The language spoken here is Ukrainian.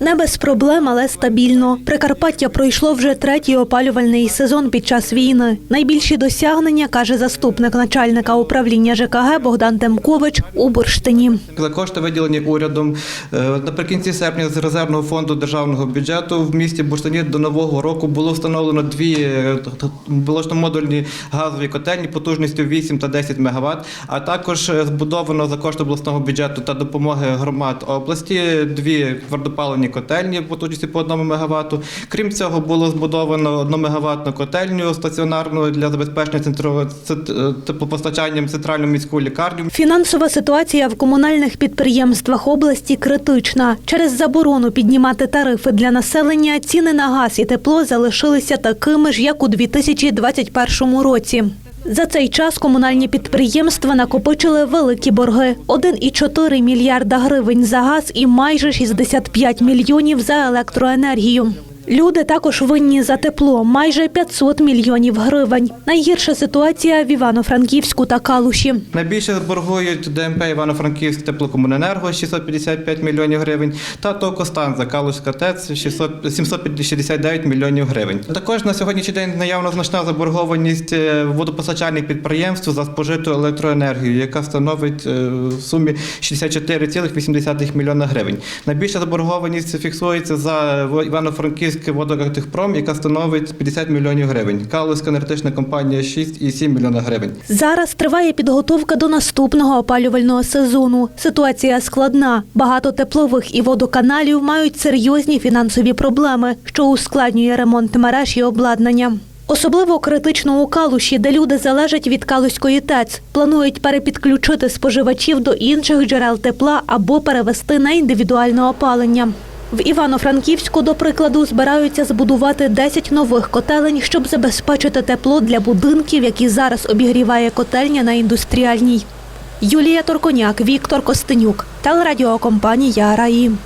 Не без проблем, але стабільно. Прикарпаття пройшло вже третій опалювальний сезон під час війни. Найбільші досягнення каже заступник начальника управління ЖКГ Богдан Темкович у Бурштині. За кошти виділені урядом е, наприкінці серпня з резервного фонду державного бюджету в місті Бурштині до нового року було встановлено дві е, т- т- газові котельні потужністю 8 та 10 МВт, а також е, збудовано за кошти обласного бюджету та допомоги громад області дві твердопаливні котельні потужністю по 1 МВт. Крім цього, було збудовано 1 МВт котельню стаціонарну для забезпечення теплопостачанням центральну міську лікарню. Фінансова ситуація в комунальних підприємствах області критична. Через заборону піднімати тарифи для населення ціни на газ і тепло залишилися такими ж, як у 2021 році. За цей час комунальні підприємства накопичили великі борги – 1,4 мільярда гривень за газ і майже 65 мільйонів за електроенергію. Люди також винні за тепло – майже 500 мільйонів гривень. Найгірша ситуація в Івано-Франківську та Калуші. Найбільше боргують ДМП Івано-Франківськ теплокомуненерго 655 мільйонів гривень та ТОВ «Костанза» Калузька ТЕЦ 600 769 мільйонів гривень. Також на сьогоднішній день наявно значна заборгованість е, водопостачальних підприємств за спожиту електроенергію, яка становить е, в сумі 64,8 мільйона гривень. Найбільша заборгованість фіксується за в- Івано-Франківський водокатехпром, яка становить 50 мільйонів гривень. Калузька енергетична компанія 6,7 мільйона гривень. Зараз триває підготовка до наступного опалювального сезону. Ситуація складна. Багато теплових і водоканалів мають серйозні фінансові проблеми, що ускладнює ремонт мереж і обладнання. Особливо критично у Калуші, де люди залежать від Калуської ТЕЦ. Планують перепідключити споживачів до інших джерел тепла або перевести на індивідуальне опалення. В Івано-Франківську, до прикладу, збираються збудувати 10 нових котелень, щоб забезпечити тепло для будинків, які зараз обігріває котельня на індустріальній. Юлія Торконяк, Віктор Костенюк, телерадіокомпанія Раї.